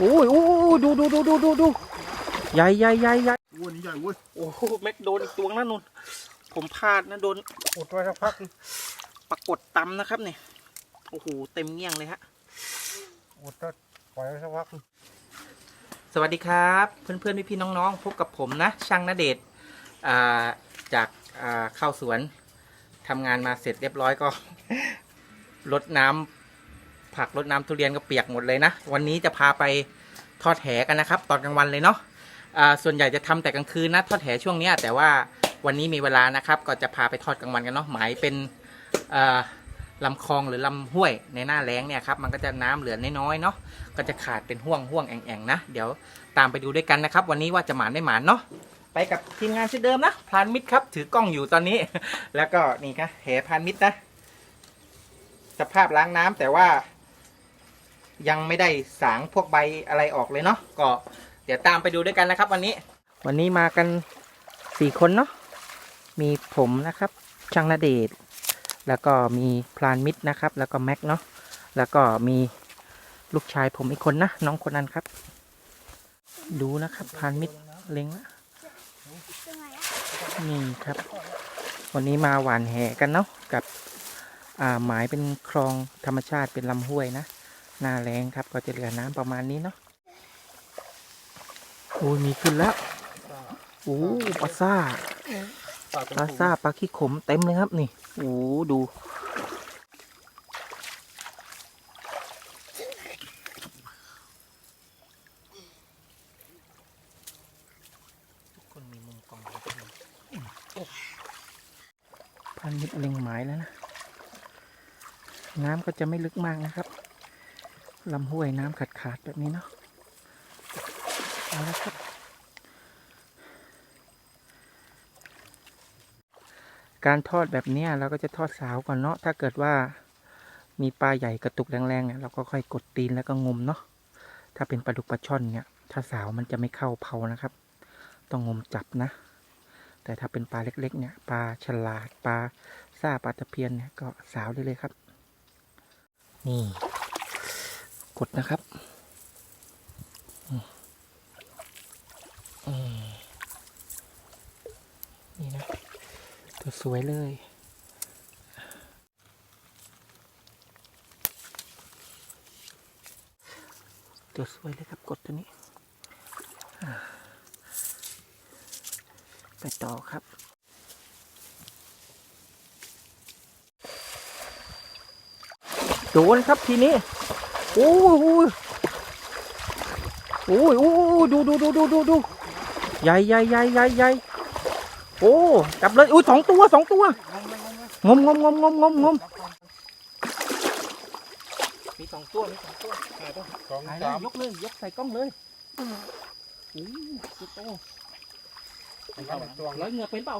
โอ้ยโอ้ยดูดูดูดูดูดูใหญ่ใหญ่ใหญ่ใหญ่อ้วนนี่ใหญ่เว้ยโอ้โหแม็กโดนอีกตัวนั่นนุ่นผมพลาดนะโดนอดไว้สักพักปรากฏตำนะครับเนี่ยโอ้โหเต็มเงี้ยงเลยฮะอดก็ปล่อยไว้สักพักสวัสดีครับ เพื่อนๆพี่ๆน้องๆพบกับผมนะ ช่างนเดชน์อ่าจากอ่าเข้าสวนทำงานมาเสร็จเรียบร้อยก็รดน้ำ ผักรดน้ำทุเรียนก็เปียกหมดเลยนะ วันนี้จะพาไปทอดแหกันนะครับ ตอนกลางวันเลยเนาะส่วนใหญ่จะทำแต่กลางคืนนะทอดแหช่วงนี้แต่ว่าวันนี้มีเวลานะครับ ก็จะพาไปทอดกลางวันกันเนาะหมายเป็นอ่าลำคลองหรือลำห้วยในหน้าแล้งเนี่ยครับมันก็จะน้ำเหลือน้อยๆเนาะก็จะขาดเป็นห่วงห่วงแอ่งๆนะ เดี๋ยวตามไปดูด้วยกันนะครับ วันนี้ว่าจะหมานได้หมานเนาะไปกับทีมงานเช่นเดิมนะพานมิตรครับ ถือกล้องอยู่ตอนนี้ แล้วก็นี่ครับแหพานมิตรนะสภาพล้างน้ำแต่ว่า ยังไม่ได้สางพวกใบอะไรออกเลยเนาะก็เดี๋ยวตามไปดูด้วยกันนะครับ วันนี้ วันนี้มากันสี่คนเนาะมีผมนะครับช่างนาเดชแล้วก็มีพรานมิตรนะครับ แล้วก็แม็กเนาะแล้วก็มีลูกชายผมอีกคนนะน้องคนนั้นครับ ดูนะครับพานมิตรเล็งละนี่ครับ วันนี้มาหวานแหกันเนาะกับอ่าหมายเป็นคลองธรรมชาติเป็นลำห้วยนะ หน้าแรงครับก็จะเหลือน้ำประมาณนี้เนาะโอ้ยมีขึ้นแล้วโอ้ปลาซ่าปลาซ่าปลาขี้ขมเต็มเลยครับนี่โอ้ดูทุกคนมีมุมกล้องของตัวเองพันมิดเล็งหมายแล้วนะ น้ำก็จะไม่ลึกมากนะครับ ลำห้วยน้ำขาดขาดๆแบบนี้เนาะเอาละครับ การทอดแบบนี้เราก็จะทอดสาวก่อนเนาะถ้าเกิดว่ามีปลาใหญ่กระตุกแรงๆเนี่ยเราก็ค่อยกดตีนแล้วก็งมเนาะถ้าเป็นปลาดุกปลาช่อนเนี่ย ถ้าสาวมันจะไม่เข้าเผานะครับ ต้องงมจับนะ แต่ถ้าเป็นปลาเล็ก ๆ เนี่ยปลาฉลาดปลาซ่าปลาตะเพียนเนี่ยก็สาวได้เลยครับ นี่ กดนะครับอืมนี่นะ ตัวสวยเลยตัวสวยเลยครับกดตัวนี้ไปต่อครับโดนครับทีนี้ โอ้ยโอ้ยโอ้ยโอ้ยดูดูดูดูดูดูใหญ่ใหญ่ใหญ่ใหญ่ใหญ่โอ้จับเลยอุ้ยสองตัวสองตัวงมงมงมงมงมงมมีสองตัวมีสองตัวสองถ่ายเลสายมยกเลยยกใส่กล้องเลยโอ้สุดโตสามตัวร้อยเหงือกเป็นเปล่า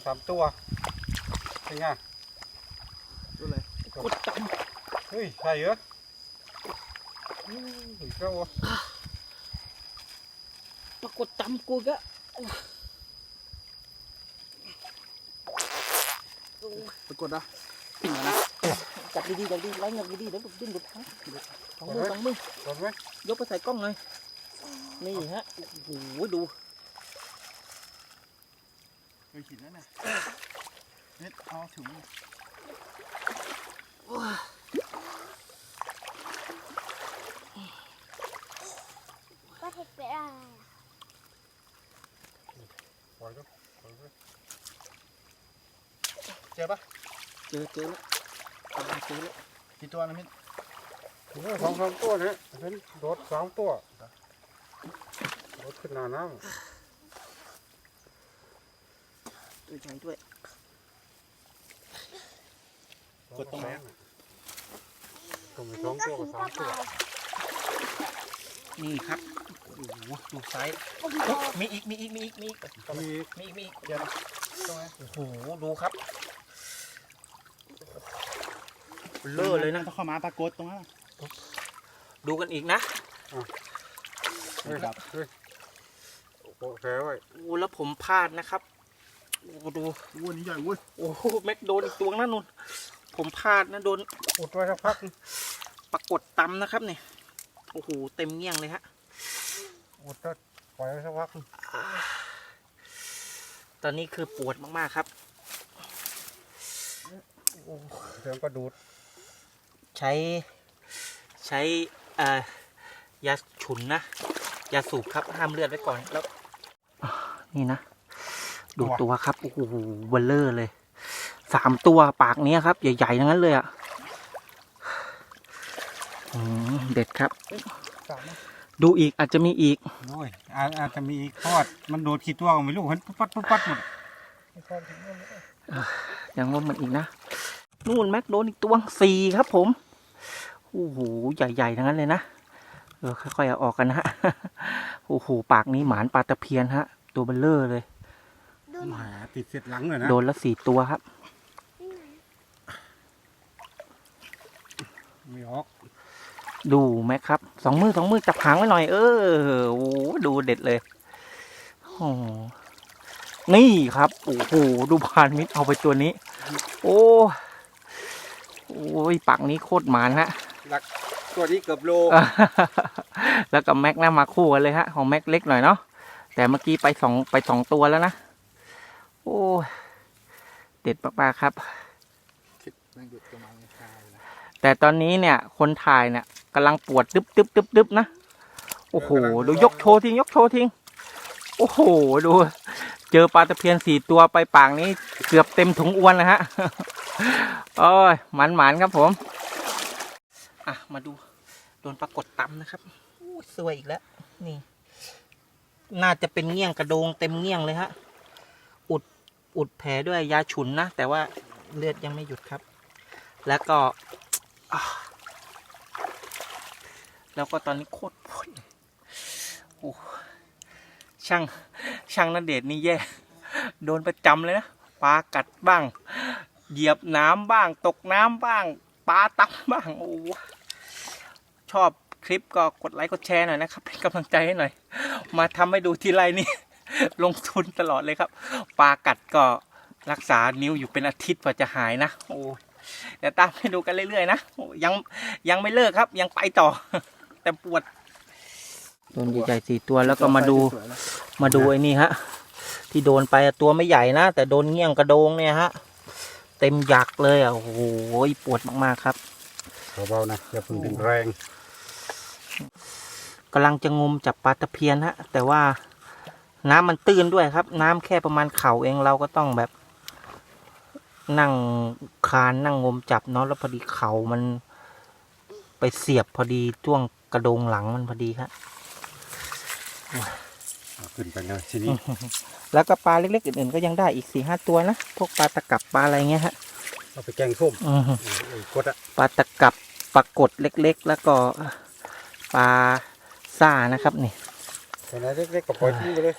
สองสามตัวเป็นไงดูเลยกดจับเฮ้ยใช่เหรอเฮ้ยเจ้าวะปรากฏจำกูก็ปรากฏนะจับดีๆจับดีๆไล่เงือกดีๆเดี๋ยวดิ้นหลุดทั้งสองมือสองมือโดนไหมยกไปใส่กล้องเลยนี่ฮะโอ้โหดู เคยขีดแล้วนะเน็ตเอาถึงก็เทคเป็นอะไรอะปล่อยก็ปล่อยก็เจอปะเจอเจอแล้วกำลังเจอแล้วกี่ตัวนะมิตรสองสามตัวเนี่ยเห็นโดดสามตัวโดดขึ้นหน้าน้ตั วใหญ่ด้วยำกดตรงไหนตัวมีสองตัวกับสามตัวนี่ครับโอ้โหดูไซส์โอ้โหเฮ้ยมีอีกมีอีกมีอีกมีอีกมีมีอีกมีอีกเดี๋ยวตรงไหนโอ้โหดูครับเลอะเลยนะต้องเข้ามาปรากฏตรงนั้นดูกันอีกนะเฮ้ยเฮ้ยโอ้โปะแผลไว้ โอ้แล้วผมพลาดนะครับ โอ้ดูอ้วนใหญ่เว้ยโอ้โหแม็กโดนอีกตัวนั่นนู่นผมพลาดนะโดนอุดไว้สักพักปรากฏตำนะครับเนี่ยโอ้โหเต็มเงี้ยงเลยฮะอุดก็ปล่อยไว้สักพักตอนนี้คือปวดมากๆครับเดี๋ยวก็ดูด ใช้ใช้เอ่อยาฉุนนะยาสูบครับห้ามเลือดไว้ก่อนแล้วอะนี่นะ ดูตัวครับโอ้โหเบลเลอร์เลยสามตัวปากเนี้ยครับ ใหญ่ๆทั้งนั้นเลยอะอืมเด็ดครับสามนะดูอีกอาจจะมีอีกด้วยอาอาจจะมีอีกทอดมันโดดขีดตัวก็ไม่รู้เห็นปุ๊บปัดปุ๊บปัดหมดยังว่ามันอีกนะนู่นแม็กโดนอีกตัวสี่ครับ ผมโอ้โหใหญ่ๆทั้งนั้นเลยนะเออค่อยๆเอาออกกันนะฮะโอ้โหปากนี้หมานปลาตะเพียนฮะ ตัวเบลเลอร์เลยดู หหน่อมายติดเสร็จหลังเลยนะ โดนละสี่ตัวครับนี่ไงไม่ออก ดูแม็กครับ สองมือสองมือจับหางไว้หน่อย เออโอ้โหดูเด็ดเลยโอ้โหนี่ครับ โอ้โห ดูพานมิดเอาไปตัวนี้ โอ้โอ้ยปากนี้โคตรหมานฮะหลักตัวนี้เกือบโล แล้วกับแม็กนะมาคู่กันเลยฮะ ของแม็กเล็กหน่อยเนาะ แต่เมื่อกี้ไปสองไปสองตัวแล้วนะ โอ้ยเด็ดมากๆครับนั่งหยุดประมาณคายนะแต่ตอนนี้เนี่ย คนถ่ายเนี่ยกำลังปวดดึบดึบดึบดึบนะ โอ้โห ดูยกโชว์ทิ้งยกโชว์ทิ้ง โอ้โห ดู เจอปลาตะเพียนสี่ตัวไปปากนี้ เกือบเต็มถุงอ้วนนะฮะโอ้ยหมันหมันๆครับผม อะ มาดู โดนปรากฏตำนะครับอู้สวยอีกแล้ว นี่ น่าจะเป็นเงี้ยงกระโดงเต็มเงี้ยงเลยฮะอุด อุดแผลด้วยยาฉุนนะ แต่ว่าเลือดยังไม่หยุดครับ แล้วก็ แล้วก็ตอนนี้โคตรปวดเลยโอ้ช่างช่างนันเดชนี่แย่โดนประจำเลยนะปลากัดบ้าง เหยียบน้ำบ้าง ตกน้ำบ้างปลาตับบ้างโอ้ชอบคลิปก็กดไลค์กดแชร์หน่อยนะครับเป็นกำลังใจให้หน่อย มาทำให้ดูทีไรนี่ ลงทุนตลอดเลยครับปลากัดก็รักษานิ้วอยู่เป็นอาทิตย์กว่าจะหายนะ โอ้เดี๋ยวตามให้ดูกันเรื่อยๆนะโอ้ยังยังไม่เลิกครับ ยังไปต่อ แต่ปวดโดนใหญ่ๆสี่ตัวแล้วก็มาดูมาดูไอ้นี่ฮะ ที่โดนไปอะตัวไม่ใหญ่นะ แต่โดนเงี้ยงกระโดงเนี่ยฮะ เต็มหยักเลยอะโอ้โหปวดมากๆครับเบาๆนะอย่าเพึ่งดึงแรงกำลังจะงมจับปลาตะเพียนฮะ แต่ว่า น้ำมันตื้นด้วยครับ น้ำแค่ประมาณเข่าเองเราก็ต้องแบบ นั่งคานนั่งงมจับเนาะแล้วพอดีเข่ามันไปเสียบพอดีช่วงกระโดงหลังมันพอดีครับเอาขึ้นไปเลยทีนี้ แล้วก็ปลาเล็กๆอื่นๆก็ยังได้อีกสี่ห้าตัวนะ พวกปลาตะกับปลาอะไรเงี้ยฮะเอาไปแกงส้มอืมไอ้กดอะปลาตะกับปลากดเล็กๆ แล้วก็ปลาซ่านะครับนี่ ตัวไหนเล็กๆก็ปล่อยทิ้งไปเลย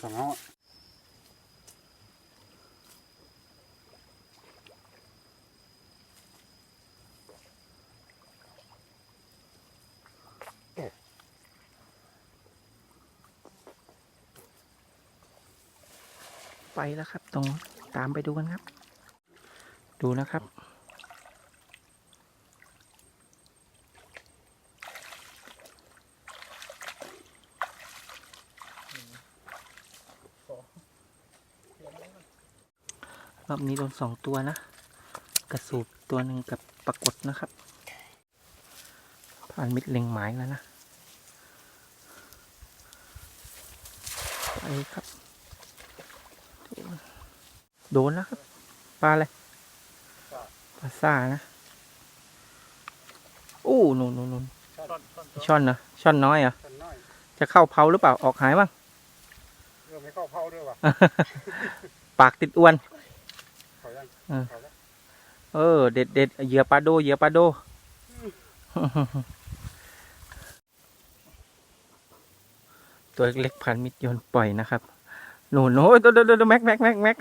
สั่งเอาไปแล้วครับ ตรงตามไปดูกันครับ ดูนะครับ รอบนี้โดนสองตัวนะ กระสูบตัวหนึ่งกับปรากฏนะครับ ผ่านมิดเล็งหมายแล้วนะไปครับ โดนแล้วครับ ปลาอะไรปลาซ่านะโอ้นู่นนู่นนู่นช่อนนะช่อนน้อยเหรอะท่านน้อยจะเข้าเผาหรือเปล่าออกหายบ้างเรื่องไม่เข้าเผาด้วยว่ะปากติดอ้วน เออ เด็ดเด็ดเหยื่อปลาโดเหยื่อปลาโดตัวเล็กพันมิดโยนปล่อยนะครับหนูโน้ยตัวตัวตัวแม็กแม็กแม็กแม็ก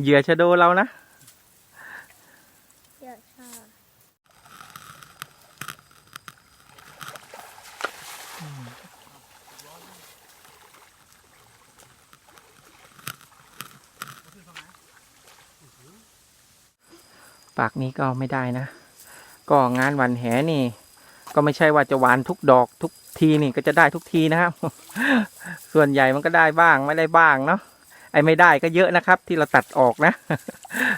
เหยื่อชะโดเรานะ เดี๋ยวชอบ อ ปากนี้ก็ไม่ได้นะ ก็งานหวันแหนี่ ก็ไม่ใช่ว่าจะหวานทุกดอกทุกทีนี่ก็จะได้ทุกทีนะครับ ส่วนใหญ่มันก็ได้บ้างไม่ได้บ้างเนาะไอ้ไม่ได้ก็เยอะนะครับ ที่เราตัดออกนะ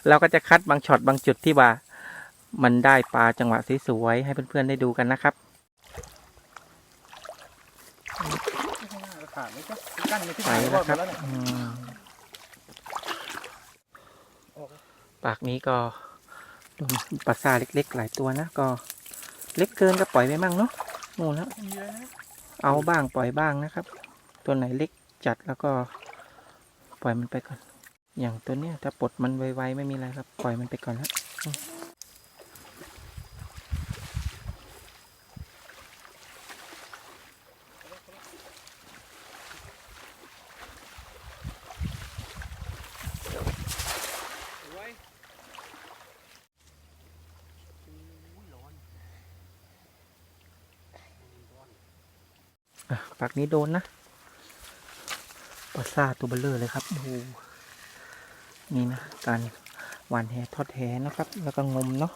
เราก็จะคัดบางช็อตบางจุดที่ว่า มันได้ปลาจังหวะสวยๆให้เพื่อนๆได้ดูกันนะครับไปแล้วครับปากนี้ก็ โดนปลาซาเล็กๆ หลายตัวนะก็เล็กเกินก็ปล่อยไปมั่งเนาะนู่นแล้วเอาบ้างปล่อยบ้างนะครับ ตัวไหนเล็กจัดแล้วก็ ปล่อยมันไปก่อน อย่างตัวเนี้ยถ้าปลดมันไวๆไม่มีอะไรครับ ปล่อยมันไปก่อนแล้ว อืมอะปากนี้โดนนะปลาซาตัวเบลเลอร์เลยครับโอ้โหนี่นะ การหวานแหทอดแหนะครับ แล้วก็งมเนาะ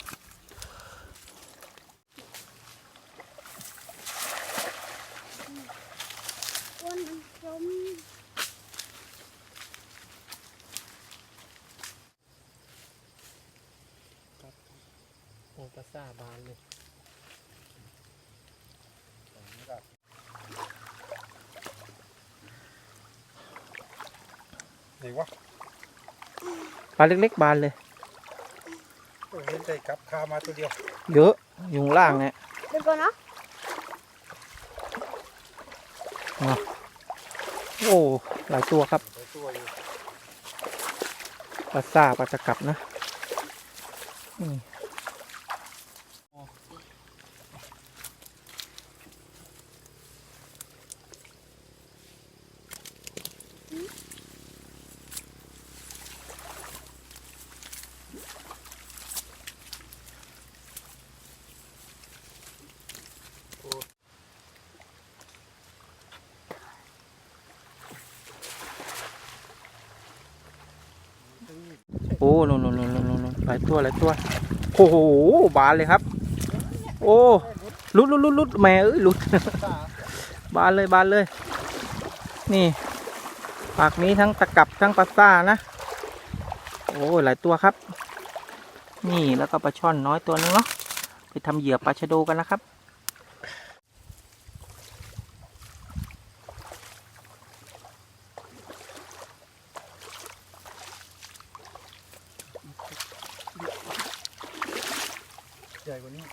ปลาซาบานเลย ไหนวะปลาเล็กๆบานเลยเออเห็นใจกลับคามาตัวเดียวเยอะอยู่ข้างล่างเนี่ยเดี๋ยวก่อนเนาะโอ้หลายตัวครับหลายตัวอยู่ปลาซาปลาตะกลับนะนี่ โอ้นนนนนนนหลายตัวหลายตัวโอ้โหบานเลยครับ โอ้ลุดลุดลุดลุดแม่เอ้ยลุดบานเลยบานเลย นี่ปากนี้ทั้งตะกับทั้งปลาซ่านะ โอ้หลายตัวครับ นี่แล้วก็ปลาช่อนน้อยตัวนึงเนาะไปทำเหยื่อปลาชะโดกันนะครับ ใหญ่กว่านี้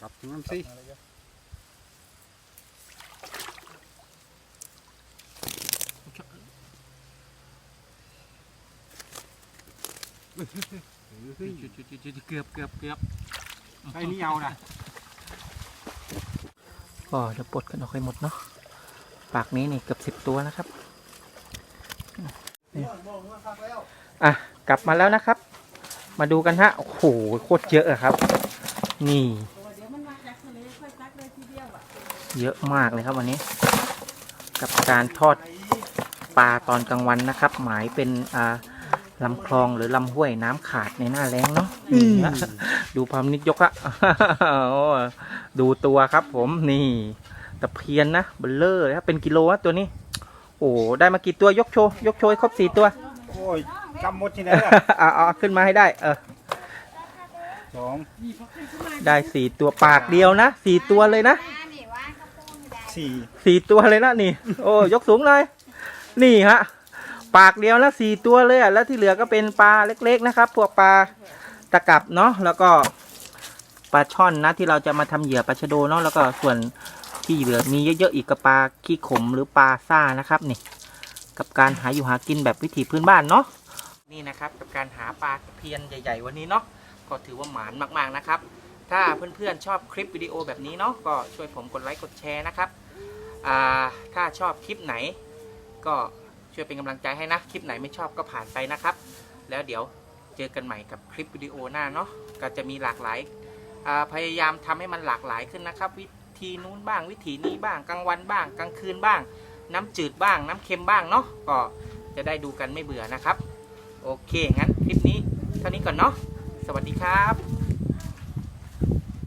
กลับน้ำสิ เฮ้ยเกือบเกือบเกือบไอ้นี่เอานะก็เดี๋ยวปลดกันออกให้หมดเนาะปากนี้นี่เกือบสิบตัวนะครับอะกลับมาแล้วนะครับ มาดูกันฮะโอ้โหโคตรเยอะอะครับ นี่ เยอะมากเลยครับวันนี้ กับการทอดปลาตอนกลางวันนะครับ หมายเป็นอ่า ลำคลองหรือลำห้วยน้ำขาดในหน้าแล้งเนาะนี่ฮะดูพามนิดยกอะโอ้ดูตัวครับผมนี่ตะเพียนนะเบลเลอร์เลยครับเป็นกิโลอะตัวนี้ โอ้ได้มากี่ตัวยกโชว์ยกโชว์ให้ครบสี่ตัว โอ้ยกำหมดที่ไหนล่ะเอาเอาขึ้นมาให้ได้ เออสองได้สี่ตัวปากเดียวนะสี่ตัวเลยนะสี่สี่ตัวเลยนะนี่ โอ้ยกสูงเลยนี่ฮะ ปากเดียวนะสี่ตัวเลยอะแล้วที่เหลือก็เป็นปลาเล็ก ๆ นะครับ พวกปลาตะกับเนาะแล้วก็ปลาช่อนนะที่เราจะมาทำเหยื่อปลาชะโดเนาะแล้วก็ส่วนที่เหลือมีเยอะๆอีกกับปลาขี้ขมหรือปลาซ่านะครับนี่ กับการหาอยู่หากินแบบวิถีพื้นบ้านเนาะนี่นะครับกับการหาปลาเพียนใหญ่ ๆ วันนี้เนาะก็ถือว่าหมานมากๆนะครับ ถ้าเพื่อนๆชอบคลิปวิดีโอแบบนี้เนาะก็ช่วยผมกดไลค์กดแชร์นะครับอ่าถ้าชอบคลิปไหนก็ ช่วยเป็นกำลังใจให้นะ คลิปไหนไม่ชอบก็ผ่านไปนะครับ แล้วเดี๋ยวเจอกันใหม่กับคลิปวิดีโอหน้าเนาะก็จะมีหลากหลายพยายามทำให้มันหลากหลายขึ้นนะครับ วิธีนู้นบ้าง วิธีนี้บ้างกลางวันบ้างกลางคืนบ้าง น้ำจืดบ้าง น้ำเค็มบ้างเนาะก็จะได้ดูกันไม่เบื่อนะครับ โอเคงั้นคลิปนี้เท่านี้ก่อนเนาะสวัสดีครับ